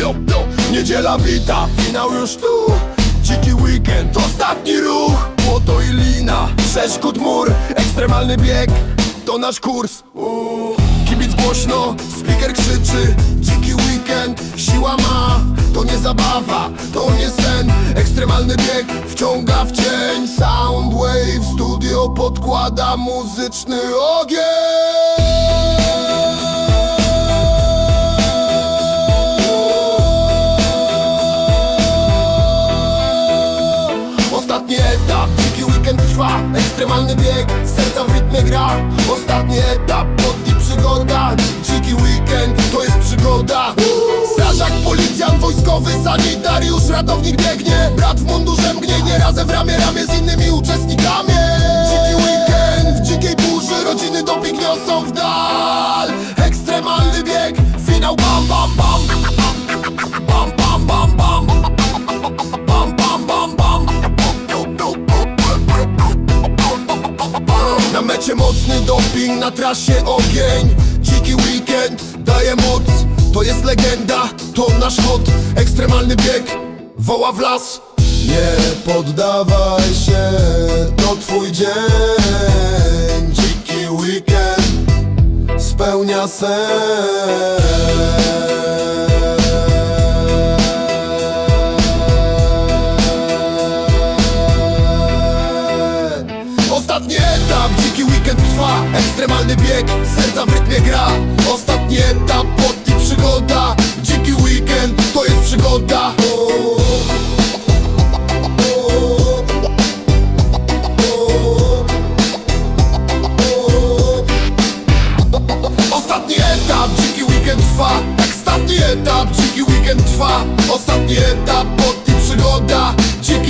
yo, yo. Niedziela wita, finał już tu. Dziki weekend, ostatni ruch. Błoto i lina, przeszkód mur. Ekstremalny bieg, to nasz kurs. Uuu. Kibic głośno, speaker krzyczy. Dziki weekend, siła ma. To nie zabawa, to nie sen. Ekstremalny bieg wciąga w cień. Soundwave studio podkłada muzyczny ogień weekend trwa Ekstremalny bieg, serca w rytmie gra. Ostatni etap, pod i przygoda Dziki weekend, to jest przygoda. Strażak, policjant, wojskowy, sanitariusz Ratownik biegnie, brat w mundurze mgnienie Razem w ramię, ramię z innymi uczestnikami Na mecie mocny doping, na trasie ogień. Dziki weekend daje moc To jest legenda, to nasz chod Ekstremalny bieg, woła w las. Nie poddawaj się, to twój dzień. Dziki weekend spełnia sen Etap, dziki weekend trwa Ekstremalny bieg, serca w rytmie gra. Ostatni etap, pod i przygoda. Dziki weekend, to jest przygoda. Ostatni etap, dziki weekend trwa. Ostatni etap, dziki weekend trwa. Ostatni etap, pod i przygoda. Dziki